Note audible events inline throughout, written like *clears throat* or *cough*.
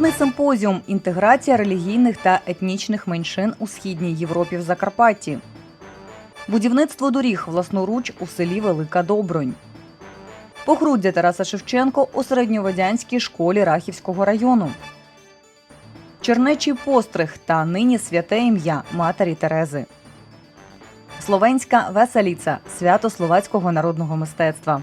Міжнародний симпозіум інтеграція релігійних та етнічних меншин у східній Європі в Закарпатті. Будівництво доріг власноруч у селі Велика Добронь. Погруддя Тараса Шевченко у середньоводянській школі Рахівського району. Чернечий постриг та нині святе ім'я Матері Терези. Словенська веселіца свято словацького народного мистецтва.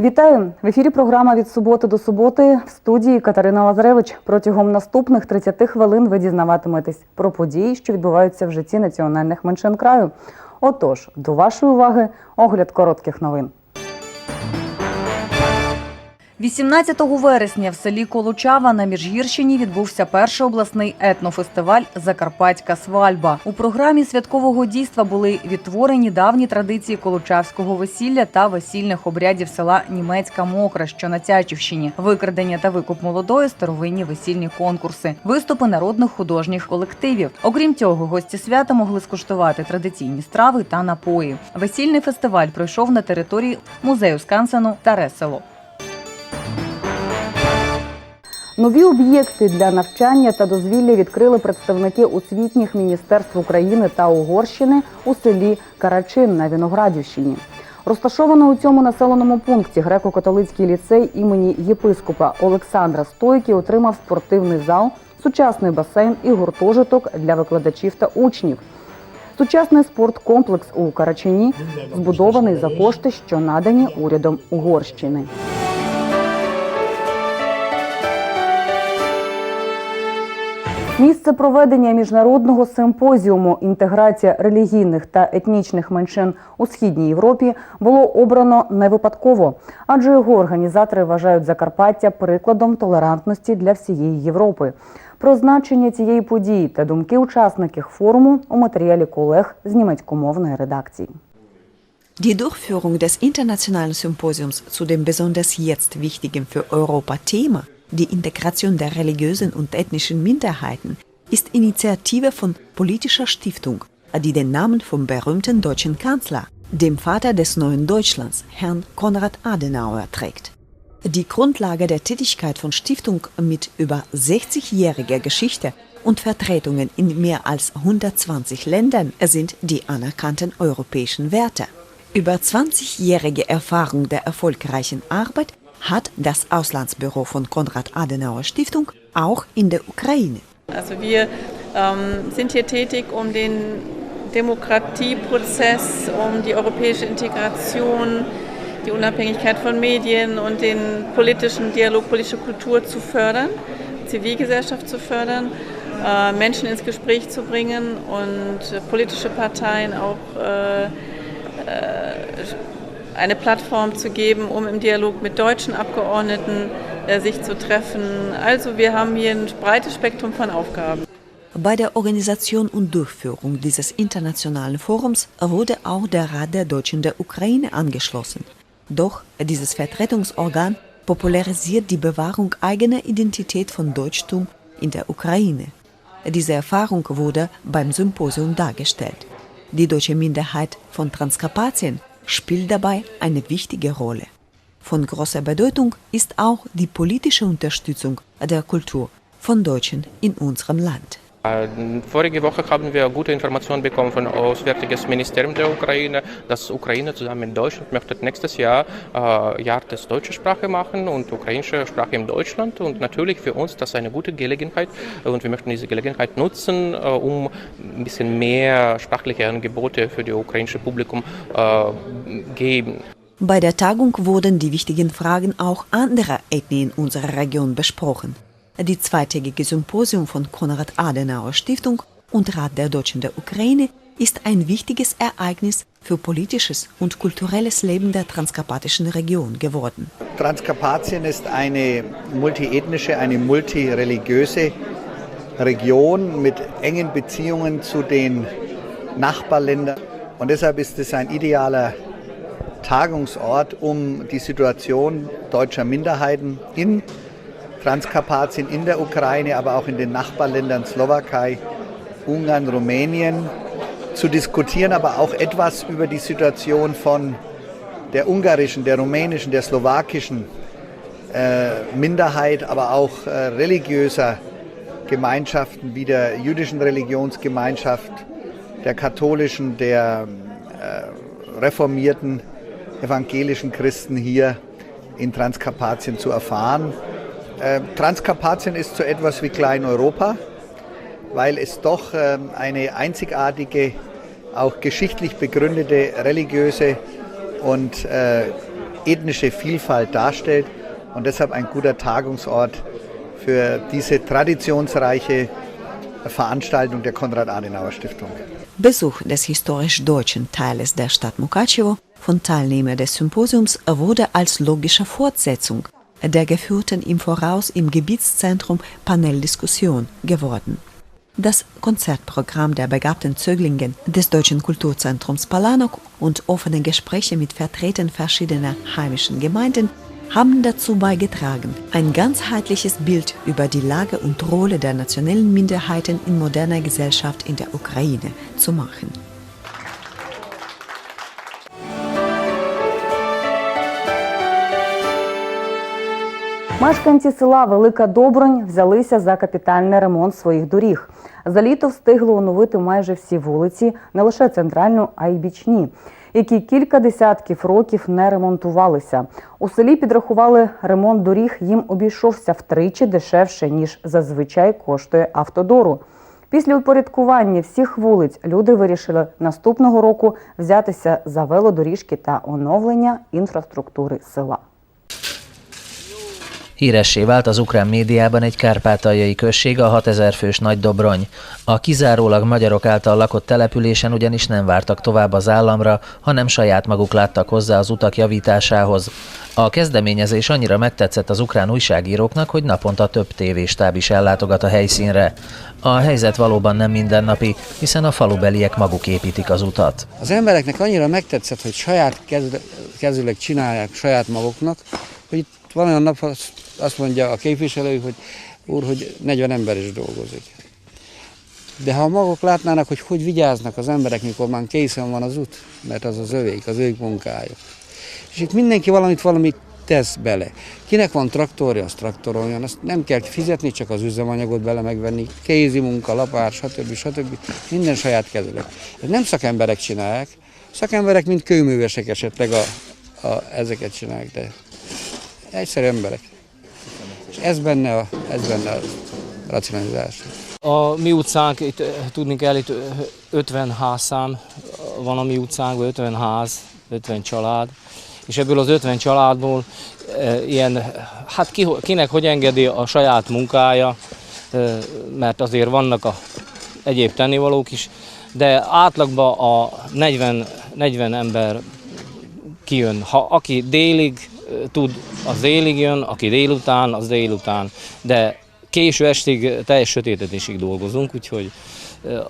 Вітаю в ефірі. Програма від суботи до суботи в студії Катерина Лазаревич. Протягом наступних 30 хвилин ви дізнаватиметесь про події, що відбуваються в житті національних меншин краю. Отож, до вашої уваги огляд коротких новин. 18 вересня в селі Колучава на Міжгірщині відбувся перший обласний етнофестиваль Закарпатська свальба. У програмі святкового дійства були відтворені давні традиції колучавського весілля та весільних обрядів села Німецька Мокра, що на Тячівщині, викрадення та викуп молодої, старовинні весільні конкурси, виступи народних художніх колективів. Окрім цього, гості свята могли скуштувати традиційні страви та напої. Весільний фестиваль пройшов на території музею Скансену та Ресело. Нові об'єкти для навчання та дозвілля відкрили представники освітніх міністерств України та Угорщини у селі Карачин на Віноградівщині. Розташовано у цьому населеному пункті греко-католицький ліцей імені єпископа Олександра Стойки отримав спортивний зал, сучасний басейн і гуртожиток для викладачів та учнів. Сучасний спорткомплекс у Карачині збудований за кошти, що надані урядом Угорщини. Місце проведення міжнародного симпозіуму інтеграція релігійних та етнічних меншин у східній Європі було обрано не випадково, адже його організатори вважають Закарпаття прикладом толерантності для всієї Європи. Про значення цієї події та думки учасників форуму у матеріалі колег з німецькомовної редакції. Die Durchführung des internationalen Symposiums zu dem besonders jetzt wichtigen für Europa Thema, die Integration der religiösen und ethnischen Minderheiten, ist Initiative von politischer Stiftung, die den Namen vom berühmten deutschen Kanzler, dem Vater des neuen Deutschlands, Herrn Konrad Adenauer, trägt. Die Grundlage der Tätigkeit von Stiftung mit über 60-jähriger Geschichte und Vertretungen in mehr als 120 Ländern sind die anerkannten europäischen Werte. Über 20-jährige Erfahrung der erfolgreichen Arbeit hat das Auslandsbüro von Konrad Adenauer Stiftung auch in der Ukraine. Also wir ähm, sind hier tätig, um den Demokratieprozess, um die europäische Integration, die Unabhängigkeit von Medien und den politischen Dialog, politische Kultur zu fördern, Zivilgesellschaft zu fördern, äh, Menschen ins Gespräch zu bringen und äh, politische Parteien auch äh, äh, eine Plattform zu geben, um im Dialog mit deutschen Abgeordneten äh, sich zu treffen. Also wir haben hier ein breites Spektrum von Aufgaben. Bei der Organisation und Durchführung dieses internationalen Forums wurde auch der Rat der Deutschen der Ukraine angeschlossen. Doch dieses Vertretungsorgan popularisiert die Bewahrung eigener Identität von Deutschtum in der Ukraine. Diese Erfahrung wurde beim Symposium dargestellt. Die deutsche Minderheit von Transkarpatien spielt dabei eine wichtige Rolle. Von großer Bedeutung ist auch die politische Unterstützung der Kultur von Deutschen in unserem Land. Äh, Vorige Woche haben wir gute Informationen bekommen vom Auswärtiges Ministerium der Ukraine, dass Ukraine zusammen mit Deutschland möchte nächstes Jahr äh, Jahr des deutschen Sprache machen und ukrainische Sprache in Deutschland und natürlich für uns das ist eine gute Gelegenheit und wir möchten diese Gelegenheit nutzen, äh, um ein bisschen mehr sprachliche Angebote für das ukrainische Publikum äh, geben. Bei der Tagung wurden die wichtigen Fragen auch anderer Ethnien unserer Region besprochen. Die zweitägige Symposium von Konrad Adenauer Stiftung und Rat der Deutschen der Ukraine ist ein wichtiges Ereignis für politisches und kulturelles Leben der transkarpatischen Region geworden. Transkarpatien ist eine multiethnische, eine multireligiöse Region mit engen Beziehungen zu den Nachbarländern. Und deshalb ist es ein idealer Tagungsort, um die Situation deutscher Minderheiten in Transkarpatien, in der Ukraine, aber auch in den Nachbarländern Slowakei, Ungarn, Rumänien zu diskutieren, aber auch etwas über die Situation von der ungarischen, der rumänischen, der slowakischen äh, Minderheit, aber auch äh, religiöser Gemeinschaften wie der jüdischen Religionsgemeinschaft, der katholischen, der äh, reformierten evangelischen Christen hier in Transkarpatien zu erfahren. Äh, Transkarpatien ist so etwas wie Klein-Europa, weil es doch äh, eine einzigartige, auch geschichtlich begründete religiöse und äh, ethnische Vielfalt darstellt und deshalb ein guter Tagungsort für diese traditionsreiche Veranstaltung der Konrad-Adenauer-Stiftung. Besuch des historisch deutschen Teiles der Stadt Mukachevo von Teilnehmern des Symposiums wurde als logische Fortsetzung der geführten im Voraus im Gebietszentrum Paneldiskussion geworden. Das Konzertprogramm der begabten Zöglingen des Deutschen Kulturzentrums Palanok und offene Gespräche mit Vertretern verschiedener heimischen Gemeinden haben dazu beigetragen, ein ganzheitliches Bild über die Lage und Rolle der nationalen Minderheiten in moderner Gesellschaft in der Ukraine zu machen. Мешканці села Велика Добронь взялися за капітальний ремонт своїх доріг. За літо встигли оновити майже всі вулиці, не лише центральну, а й бічні, які кілька десятків років не ремонтувалися. У селі підрахували ремонт доріг їм обійшовся втричі дешевше ніж зазвичай коштує автодору. Після упорядкування всіх вулиць люди вирішили наступного року взятися за велодоріжки та оновлення інфраструктури села. Híressé vált az ukrán médiában egy kárpátaljai község, a 6000 fős Nagy Dobrony. A kizárólag magyarok által lakott településen ugyanis nem vártak tovább az államra, hanem saját maguk láttak hozzá az utak javításához. A kezdeményezés annyira megtetszett az ukrán újságíróknak, hogy naponta több tévéstáb is ellátogat a helyszínre. A helyzet valóban nem mindennapi, hiszen a falubeliek maguk építik az utat. Az embereknek annyira megtetszett, hogy saját kezd- kezüleg csinálják saját maguknak, hogy itt van olyan nap, azt- mondja a képviselő, hogy úr, hogy 40 ember is dolgozik. De ha maguk látnának, hogy hogy vigyáznak az emberek, mikor már készen van az út, mert az az övék, az ők munkája. És itt mindenki valamit valamit tesz bele. Kinek van traktorja, az traktoroljon, azt nem kell fizetni, csak az üzemanyagot bele megvenni, kézi munka, lapár, stb. stb. Minden saját kezüleg. Ez nem szakemberek csinálják, szakemberek, mint kőművesek esetleg a, a, ezeket csinálják, de egyszerű emberek. És ez benne a, ez benne a racionalizás. A mi utcánk, itt eh, tudni kell, itt eh, 50 házszám van a mi utcánkban, 50 ház, 50 család, és ebből az 50 családból e, ilyen, hát ki, kinek hogy engedi a saját munkája, e, mert azért vannak a egyéb tennivalók is, de átlagban a 40, 40 ember kijön. Ha aki délig tud, az délig jön, aki délután, az délután. De késő estig, teljes sötétedésig dolgozunk, úgyhogy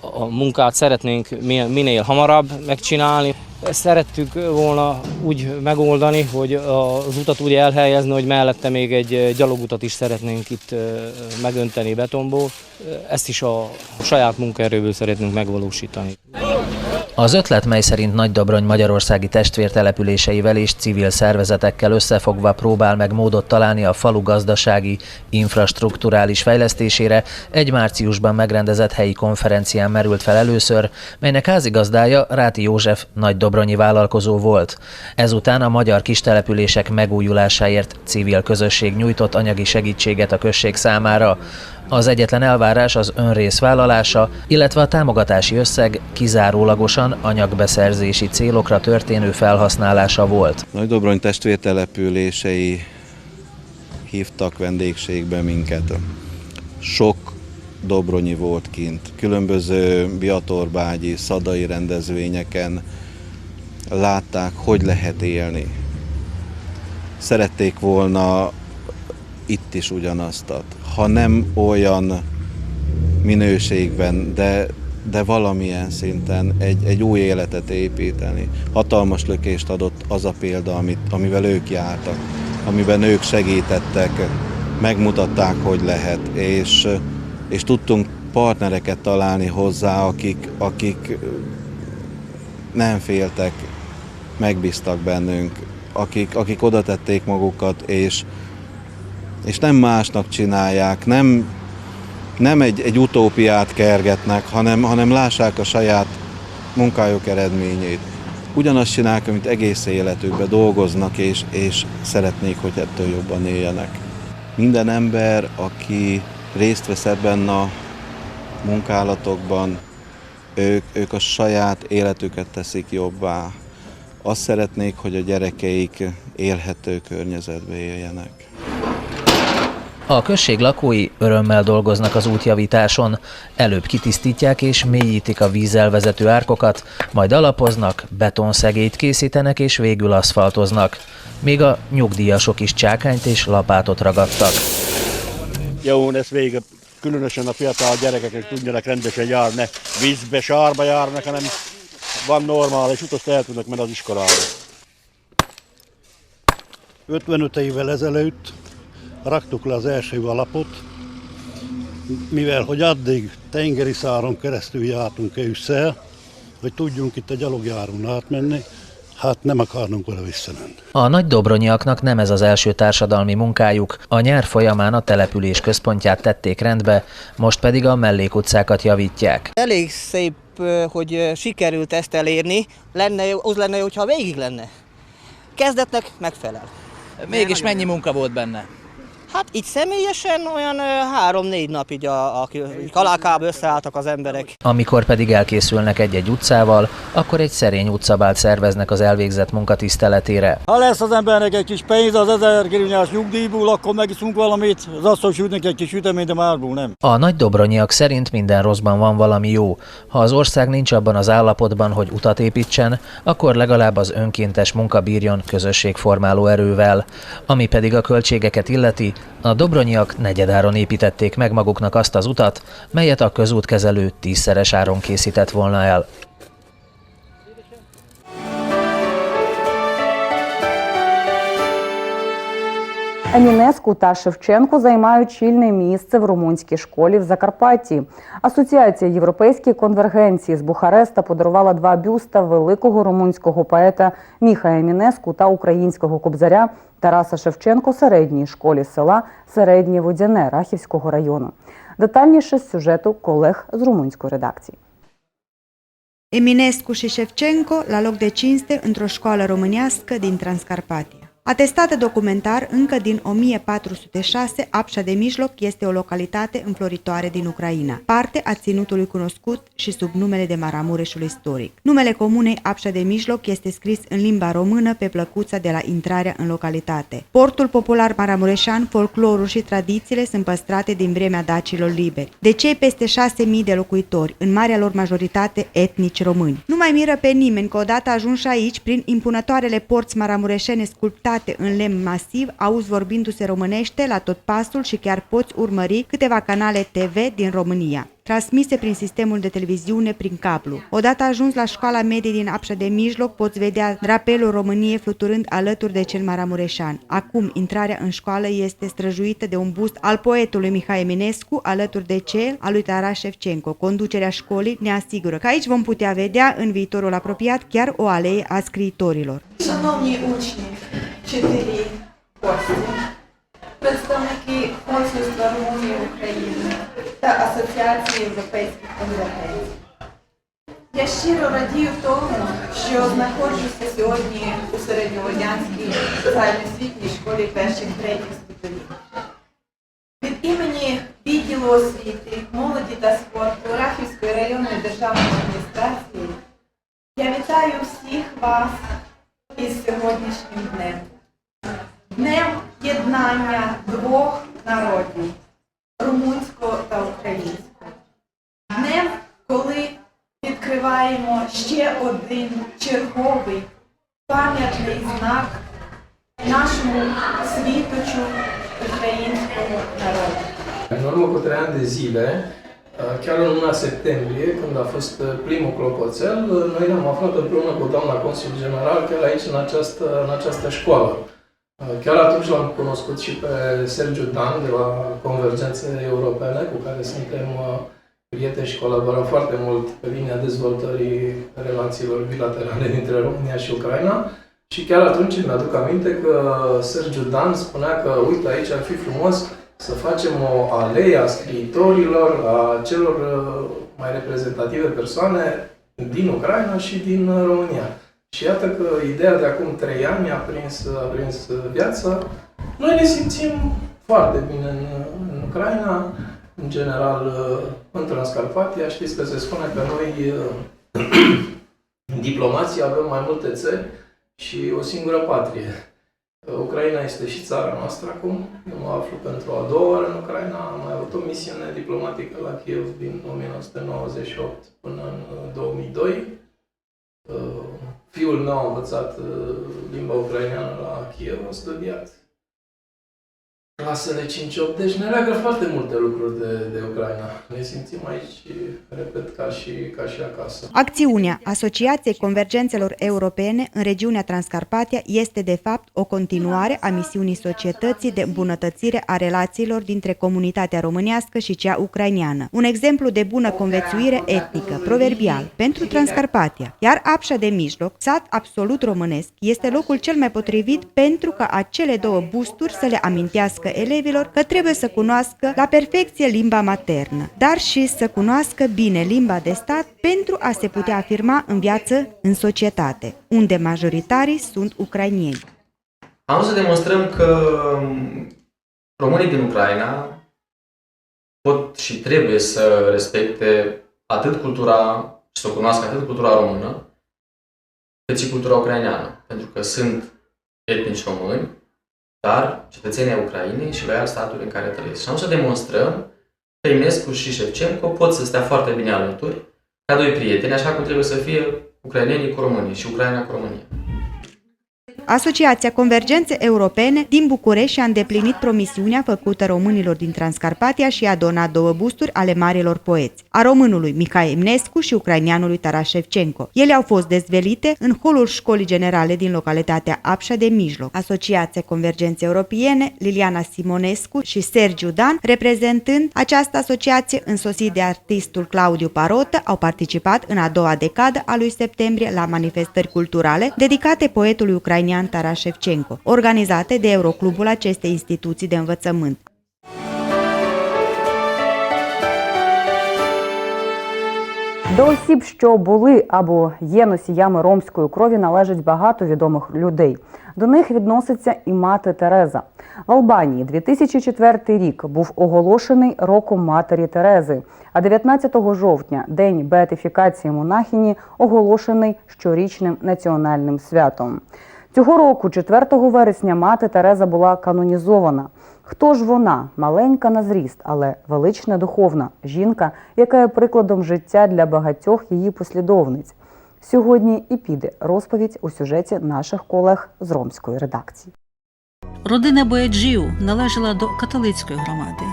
a munkát szeretnénk mi- minél hamarabb megcsinálni. Szerettük volna úgy megoldani, hogy az utat úgy elhelyezni, hogy mellette még egy gyalogutat is szeretnénk itt megönteni betonból. Ezt is a saját munkaerőből szeretnénk megvalósítani. Az ötlet, mely szerint Nagy Dobrony magyarországi testvértelepüléseivel és civil szervezetekkel összefogva próbál meg módot találni a falu gazdasági, infrastruktúrális fejlesztésére, egy márciusban megrendezett helyi konferencián merült fel először, melynek házigazdája Ráti József Nagy Dobronyi vállalkozó volt. Ezután a magyar kistelepülések megújulásáért civil közösség nyújtott anyagi segítséget a község számára. Az egyetlen elvárás az önrész vállalása, illetve a támogatási összeg kizárólagosan anyagbeszerzési célokra történő felhasználása volt. Nagy Dobrony testvértelepülései hívtak vendégségbe minket. Sok Dobronyi volt kint, különböző biatorbágyi, szadai rendezvényeken látták, hogy lehet élni. Szerették volna itt is ugyanazt, ha nem olyan minőségben, de, de valamilyen szinten egy, egy új életet építeni. Hatalmas lökést adott az a példa, amit, amivel ők jártak, amiben ők segítettek, megmutatták, hogy lehet, és, és tudtunk partnereket találni hozzá, akik, akik nem féltek, megbíztak bennünk, akik, akik oda tették magukat, és, és nem másnak csinálják, nem, nem egy, egy utópiát kergetnek, hanem, hanem lássák a saját munkájuk eredményét. Ugyanazt csinálják, amit egész életükben dolgoznak, és, és szeretnék, hogy ettől jobban éljenek. Minden ember, aki részt vesz ebben a munkálatokban, ők, ők a saját életüket teszik jobbá. Azt szeretnék, hogy a gyerekeik élhető környezetbe éljenek. A község lakói örömmel dolgoznak az útjavításon. Előbb kitisztítják és mélyítik a vízzel vezető árkokat, majd alapoznak, betonszegélyt készítenek és végül aszfaltoznak. Még a nyugdíjasok is csákányt és lapátot ragadtak. Jó, ezt végig különösen a fiatal gyerekek is tudjanak rendesen járni, vízbe, sárba járnak, hanem van normális út, azt el tudnak menni az iskolába. 55 évvel ezelőtt raktuk le az első alapot, mivel hogy addig tengeri száron keresztül jártunk ősszel, hogy tudjunk itt a gyalogjáron átmenni, hát nem akarnunk oda visszamenni. A nagy dobronyiaknak nem ez az első társadalmi munkájuk. A nyár folyamán a település központját tették rendbe, most pedig a mellékutcákat javítják. Elég szép, hogy sikerült ezt elérni, lenne, az lenne, hogyha végig lenne. Kezdetnek megfelel. Mégis mennyi munka volt benne? Hát itt személyesen olyan három-négy nap így a, a, a kalákába összeálltak az emberek. Amikor pedig elkészülnek egy-egy utcával, akkor egy szerény utcabált szerveznek az elvégzett munka tiszteletére. Ha lesz az embernek egy kis pénz az 1000 grivnyás nyugdíjból, akkor megiszunk valamit, az asszony sütnek egy kis süteményt, de márból nem. A nagy dobronyiak szerint minden rosszban van valami jó. Ha az ország nincs abban az állapotban, hogy utat építsen, akkor legalább az önkéntes munka bírjon közösségformáló erővel. Ami pedig a költségeket illeti, a dobronyiak negyedáron építették meg maguknak azt az utat, melyet a közútkezelő tízszeres áron készített volna el. Емінеску та Шевченко займають чільне місце в румунській школі в Закарпатті. Асоціація європейської конвергенції з Бухареста подарувала два бюста великого румунського поета Міха Емінеску та українського кобзаря Тараса Шевченко середній школі села Середнє Водяне Рахівського району. Детальніше з сюжету колег з румунської редакції. Eminescu și Șefcenco la loc de cinste într-o școală. Atestată documentar încă din 1406, Apșa de Mijloc este o localitate înfloritoare din Ucraina, parte a ținutului cunoscut și sub numele de Maramureșul istoric. Numele comunei Apșa de Mijloc este scris în limba română pe plăcuța de la intrarea în localitate. Portul popular maramureșan, folclorul și tradițiile sunt păstrate din vremea dacilor liberi. De cei peste 6.000 de locuitori, în marea lor majoritate etnici români. Nu mai miră pe nimeni că odată ajunși aici, prin impunătoarele porți maramureșene sculptate gravate în lemn masiv, auzi vorbindu-se românește la tot pasul și chiar poți urmări câteva canale TV din România transmise prin sistemul de televiziune prin cablu. Odată ajuns la școala medie din Apșa de Mijloc, poți vedea drapelul României fluturând alături de cel maramureșan. Acum, intrarea în școală este străjuită de un bust al poetului Mihai Eminescu, alături de cel al lui Taras Șevcenco. Conducerea școlii ne asigură că aici vom putea vedea, în viitorul apropiat, chiar o alee a scriitorilor. Șanovni ucnici, вчителі, гості, представники консульства Румунії України та Асоціації європейських конвергенцій. Я щиро радію тому, що знаходжуся сьогодні у середньоводянській загальноосвітній школі перших третіх ступенів. Від імені відділу освіти, молоді та спорту Рахівської районної державної адміністрації я вітаю всіх вас із сьогоднішнім днем. Днем єднання двох народів румунського та українського. Днем, коли відкриваємо ще один черговий пам'ятний знак нашому світочу українського народу. În urmă cu trei ani de zile, chiar în luna septembrie, când a fost primul clopoțel, noi ne-am aflat împreună cu doamna consul general chiar aici, în această, în această școală. Chiar atunci l-am cunoscut și pe Sergiu Dan de la Convergențe Europene, cu care suntem prieteni și colaborăm foarte mult pe linia dezvoltării relațiilor bilaterale dintre România și Ucraina. Și chiar atunci îmi aduc aminte că Sergiu Dan spunea că, uite, aici ar fi frumos să facem o alee a scriitorilor, a celor uh, mai reprezentative persoane din Ucraina și din uh, România. Și iată că ideea de acum trei ani a prins, a prins viața. Noi ne simțim foarte bine în, în Ucraina, în general uh, în Transcarpatia. Știți că se spune că noi, uh, *clears throat* diplomații, avem mai multe țări și o singură patrie. Uh, Ucraina este și țara noastră acum. Eu mă aflu pentru a doua oară în Ucraina. Am mai avut o misiune diplomatică la Kiev din 1998 până în uh, 2002. Uh, Fiul meu a învățat uh, limba ucraineană la Kiev, a studiat clasele 5-8, deci ne leagă foarte multe lucruri de, de Ucraina. Ne simțim aici, repet, ca și, ca și acasă. Acțiunea Asociației Convergențelor Europene în regiunea Transcarpatia este de fapt o continuare a misiunii societății de îmbunătățire a relațiilor dintre comunitatea românească și cea ucraineană. Un exemplu de bună conviețuire etnică, proverbial, pentru Transcarpatia. Iar Apșa de Mijloc, sat absolut românesc, este locul cel mai potrivit pentru ca acele două busturi să le amintească elevilor că trebuie să cunoască la perfecție limba maternă, dar și să cunoască bine limba de stat pentru a se putea afirma în viață în societate, unde majoritarii sunt ucrainieni. Am vrut să demonstrăm că um, românii din Ucraina pot și trebuie să respecte atât cultura și să o cunoască atât cultura română, cât și cultura ucraineană. Pentru că sunt etnici români, dar cetățenii ai Ucrainei și loial statului în care trăiesc. Și am vrut să demonstrăm că Eminescu și Șevcenco pot să stea foarte bine alături, ca doi prieteni, așa cum trebuie să fie ucrainenii cu românii și Ucraina cu România. Asociația Convergențe Europene din București a îndeplinit promisiunea făcută românilor din Transcarpatia și a donat două busturi ale marilor poeți, a românului Mihai Emnescu și ucrainianului Taras Shevchenko. Ele au fost dezvelite în holul școlii generale din localitatea Apșa de Mijloc. Asociația Convergențe Europene, Liliana Simonescu și Sergiu Dan, reprezentând această asociație însoțit de artistul Claudiu Parotă, au participat în a doua decadă a lui septembrie la manifestări culturale dedicate poetului ucrainian Taras Shevchenko, organizate de Euroclubul acestei instituții de învățământ. До осіб, що були або є носіями ромської крові, належить багато відомих людей. До них відноситься і мати Тереза. В Албанії 2004 рік був оголошений роком матері Терези, а 19 жовтня, день беатифікації монахині, оголошений щорічним національним святом. Цього року, 4 вересня, мати Тереза була канонізована. Хто ж вона? Маленька на зріст, але велична духовна жінка, яка є прикладом життя для багатьох її послідовниць. Сьогодні і піде розповідь у сюжеті наших колег з ромської редакції. Родина Бояджіу належала до католицької громади.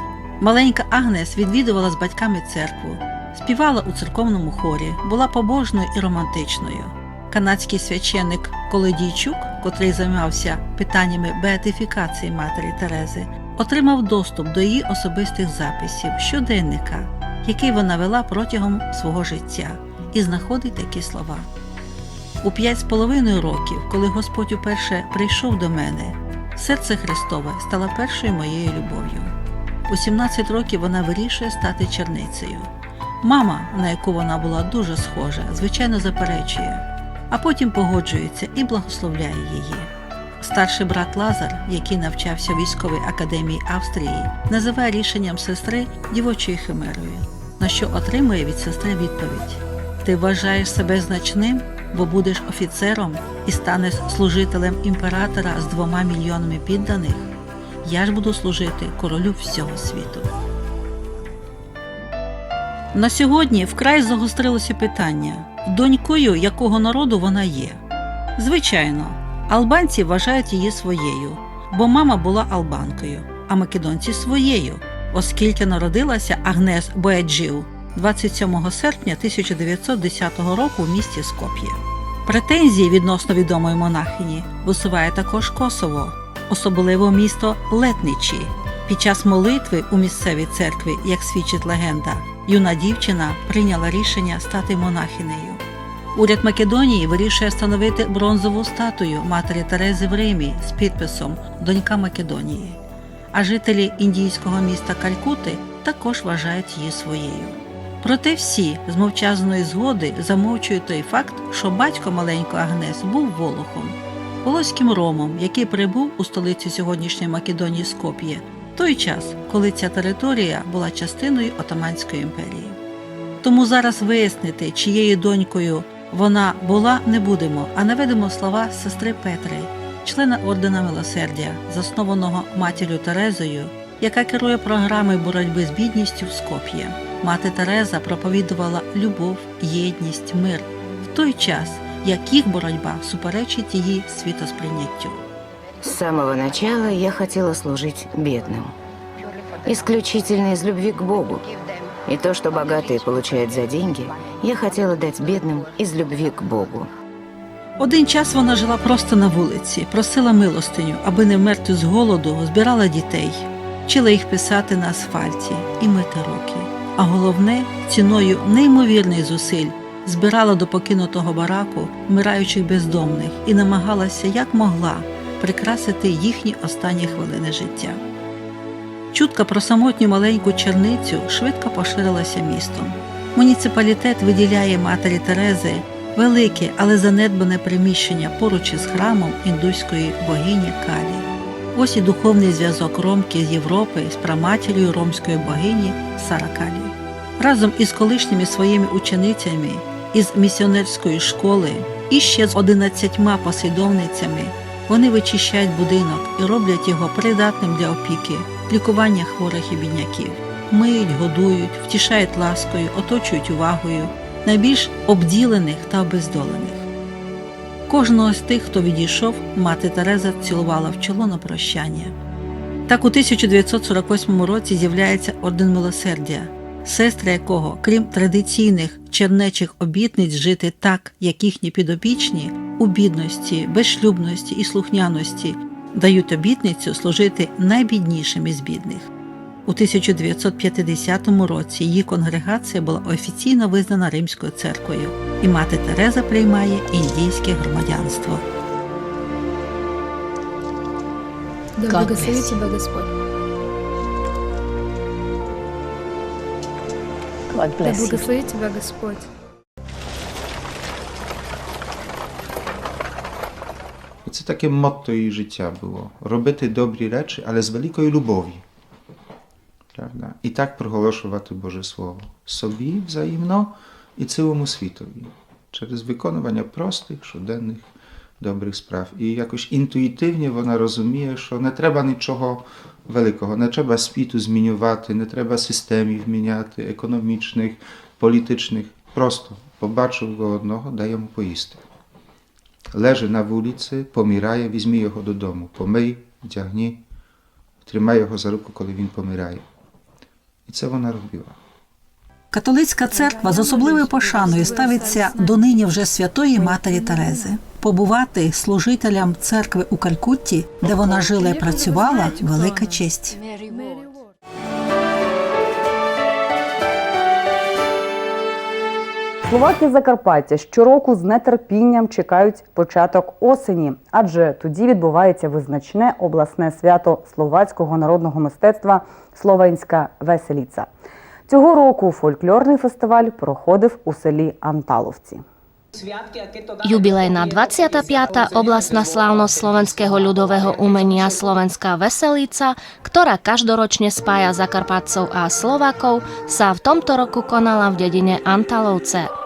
Маленька Агнес відвідувала з батьками церкву, співала у церковному хорі, була побожною і романтичною. Канадський священник Колодійчук, котрий займався питаннями беатифікації матері Терези, отримав доступ до її особистих записів щоденника, який вона вела протягом свого життя, і знаходить такі слова. У п'ять з половиною років, коли Господь уперше прийшов до мене, серце Христове стало першою моєю любов'ю. У 17 років вона вирішує стати черницею. Мама, на яку вона була дуже схожа, звичайно заперечує, а потім погоджується і благословляє її. Старший брат Лазар, який навчався військовій академії Австрії, називає рішенням сестри дівочою химерою, на що отримує від сестри відповідь: Ти вважаєш себе значним, бо будеш офіцером і станеш служителем імператора з двома мільйонами підданих. Я ж буду служити королю всього світу. На сьогодні вкрай загострилося питання, донькою якого народу вона є. Звичайно, албанці вважають її своєю, бо мама була албанкою, а македонці своєю, оскільки народилася Агнес Бояджіу 27 серпня 1910 року в місті Скоп'є. Претензії відносно відомої монахині висуває також Косово, особливо місто Летничі. Під час молитви у місцевій церкві, як свідчить легенда, юна дівчина прийняла рішення стати монахинею. Уряд Македонії вирішує встановити бронзову статую матері Терези в Римі з підписом Донька Македонії. А жителі індійського міста Калькути також вважають її своєю. Проте всі з мовчазної згоди замовчують той факт, що батько маленької Агнес був волохом, волоським ромом, який прибув у столицю сьогоднішньої Македонії Скоп'є, той час, коли ця територія була частиною Отаманської імперії. Тому зараз вияснити, чиєю донькою вона була, не будемо, а наведемо слова сестри Петри, члена ордена милосердя, заснованого матір'ю Терезою, яка керує програмою боротьби з бідністю в Скоп'є. Мати Тереза проповідувала любов, єдність, мир в той час, як їх боротьба суперечить її світосприйняттю. С самого начала я хотела служить бедным. Исключительно из любви к Богу. И то, что богатые получают за деньги, я хотела дать бедным из любви к Богу. Один час вона жила просто на вулиці, просила милостиню, аби не вмерти з голоду, збирала дітей, вчила їх писати на асфальті і мити руки. А головне, ціною неймовірних зусиль збирала до покинутого бараку вмираючих бездомних і намагалася як могла прикрасити їхні останні хвилини життя. Чутка про самотню маленьку черницю швидко поширилася містом. Муніципалітет виділяє матері Терези велике, але занедбане приміщення поруч із храмом індуської богині Калі. Ось і духовний зв'язок Ромки з Європи з праматір'ю ромської богині Саракалі. Разом із колишніми своїми ученицями із місіонерської школи і ще з одинадцятьма послідовницями вони вичищають будинок і роблять його придатним для опіки, лікування хворих і бідняків. Миють, годують, втішають ласкою, оточують увагою найбільш обділених та обездолених. Кожного з тих, хто відійшов, мати Тереза цілувала в чоло на прощання. Так у 1948 році з'являється орден милосердя, сестри якого, крім традиційних чернечих обітниць жити так, як їхні підопічні, у бідності, безшлюбності і слухняності, дають обітницю служити найбіднішим із бідних. У 1950 році її конгрегація була офіційно визнана Римською церквою, і мати Тереза приймає індійське громадянство. Да тебя Господь. Да bless you. благословит тебя Господь. Це таке мотто її життя було. Робити добрі речі, але з великою любов'ю. Правда? І так проголошувати Боже Слово. Собі взаємно і цілому світові. Через виконування простих, щоденних добрих справ. І якось інтуїтивно вона розуміє, що не треба нічого великого, не треба світу змінювати, не треба системів міняти, економічних, політичних. Просто побачив го одного, дай йому поїсти. Leży na ulicy, помирає, візьми його додому, помий, вдягни, тримай його за руку, коли він помирає. І це вона робила. Католицька церква з особливою пошаною ставиться до нині вже святої матері Терези. Побувати служителям церкви у Калькутті, де вона жила і працювала, велика честь. Словаки Закарпаття щороку з нетерпінням чекають початок осені, адже тоді відбувається визначне обласне свято словацького народного мистецтва Словенська веселіця. Цього року фольклорний фестиваль проходив у селі Анталовці. Jubilejná 25. oblastná slávnosť slovenského ľudového umenia Slovenská veselica, ktorá každoročne spája Zakarpatcov a Slovakov, sa v tomto roku konala v dedine Antalovce.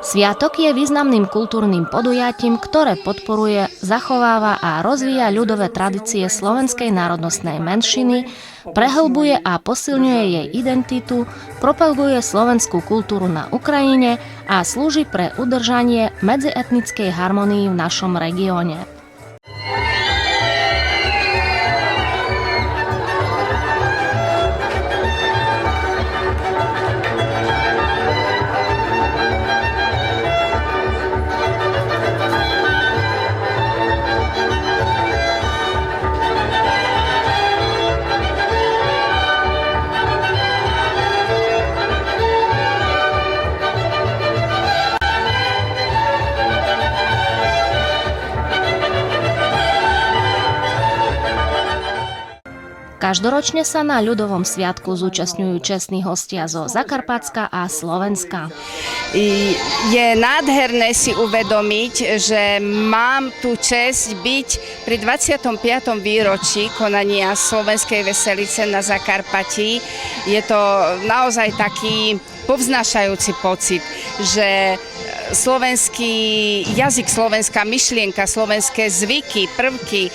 Sviatok je významným kultúrnym podujatím, ktoré podporuje, zachováva a rozvíja ľudové tradície slovenskej národnostnej menšiny, prehlbuje a posilňuje jej identitu, propaguje slovenskú kultúru na Ukrajine a slúži pre udržanie medzietnickej harmonii v našom regióne. Každoročne sa na ľudovom sviatku zúčastňujú čestní hostia zo Zakarpatska a Slovenska. Je nádherné si uvedomiť, že mám tu čest byť pri 25. výročí konania Slovenskej veselice na Zakarpatí. Je to naozaj taký povznášajúci pocit, že slovenský jazyk, slovenská myšlienka, slovenské zvyky, prvky, e,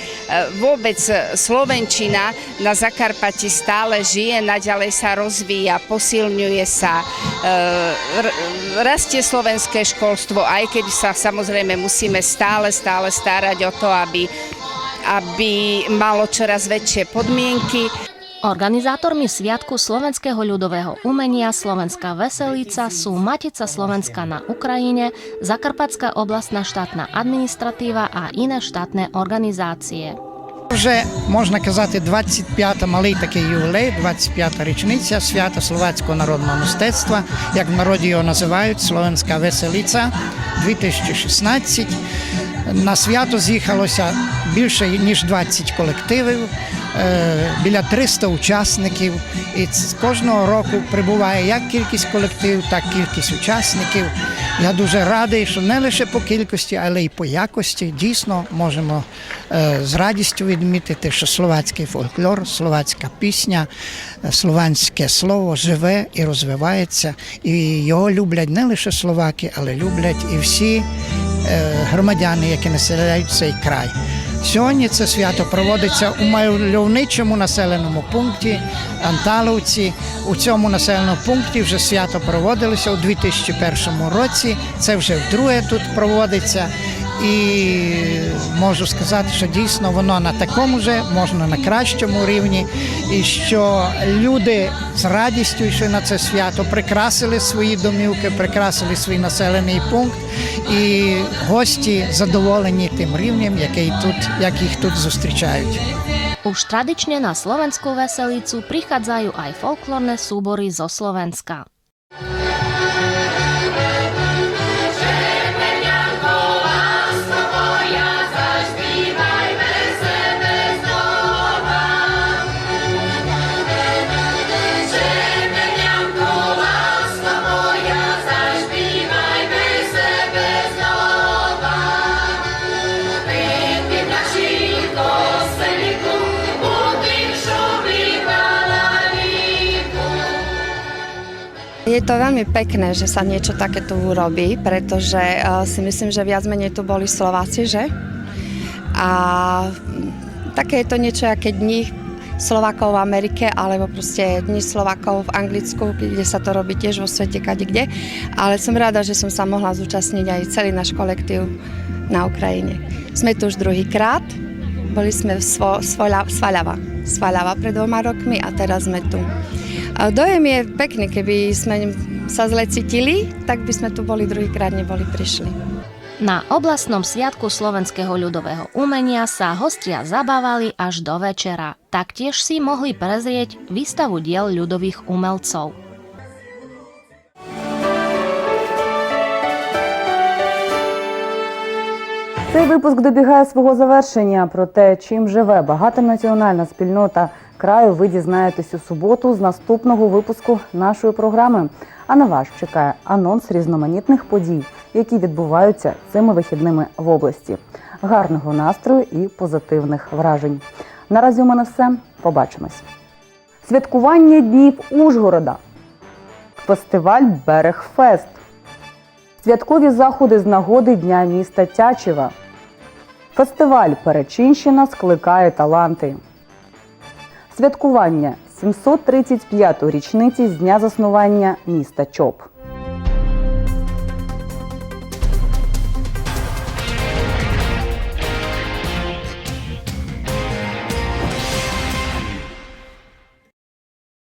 vôbec slovenčina na Zakarpati stále žije, naďalej sa rozvíja, posilňuje sa, e, rastie slovenské školstvo, aj keď sa samozrejme musíme stále, stále starať o to, aby aby malo čoraz väčšie podmienky. Organizátormi Sviatku slovenského ľudového umenia Slovenská veselica sú Matica Slovenska na Ukrajine, Zakarpatská oblastná štátna administratíva a iné štátne organizácie. Вже можна казати, 25-та малий такий ювілей, 25-та річниця свята словацького народного мистецтва, як в народі його називають, Словенська веселиця 2016. На свято з'їхалося більше ніж 20 колективів, е, біля 300 учасників. І кожного року прибуває як кількість колективів, так і кількість учасників. Я дуже радий, що не лише по кількості, але й по якості дійсно можемо е, з радістю відмітити, що словацький фольклор, словацька пісня, е, словацьке слово живе і розвивається. І його люблять не лише словаки, але люблять і всі громадяни, які населяють цей край. Сьогодні це свято проводиться у мальовничому населеному пункті Анталовці. У цьому населеному пункті вже свято проводилося у 2001 році. Це вже вдруге тут проводиться. І можу сказати, що дійсно воно на такому же, можна на кращому рівні, і що люди з радістю йшли на це свято, прикрасили свої домівки, прикрасили свій населений пункт, і гості задоволені тим рівнем, який тут, як їх тут зустрічають. Už tradične na slovenskú veselicu prichádzajú aj folklórne súbory zo Slovenska. Je to veľmi pekné, že sa niečo takéto urobí, pretože uh, si myslím, že viac menej tu boli Slováci, že? A také je to niečo, aké dni Slovákov v Amerike, alebo proste dni Slovákov v Anglicku, kde sa to robí tiež vo svete, kade kde. Ale som rada, že som sa mohla zúčastniť aj celý náš kolektív na Ukrajine. Sme tu už druhýkrát, boli sme v Svaľava, Svaľava pred dvoma rokmi a teraz sme tu. A Dojem je pekný, keby sme sa zle cítili, tak by sme tu boli druhýkrát, neboli prišli. Na oblastnom sviatku slovenského ľudového umenia sa hostia zabávali až do večera. Taktiež si mohli prezrieť výstavu diel ľudových umelcov. Цей випуск добігає свого завершення. Про те, чим живе багатонаціональна спільнота краю, ви дізнаєтесь у суботу з наступного випуску нашої програми. А на вас чекає анонс різноманітних подій, які відбуваються цими вихідними в області. Гарного настрою і позитивних вражень. Наразі у мене все. Побачимось. Святкування днів Ужгорода. Фестиваль Берегфест. Святкові заходи з нагоди Дня міста Тячева. Фестиваль Перечинщина скликає таланти. Святкування 735-ї річниці з дня заснування міста Чоп.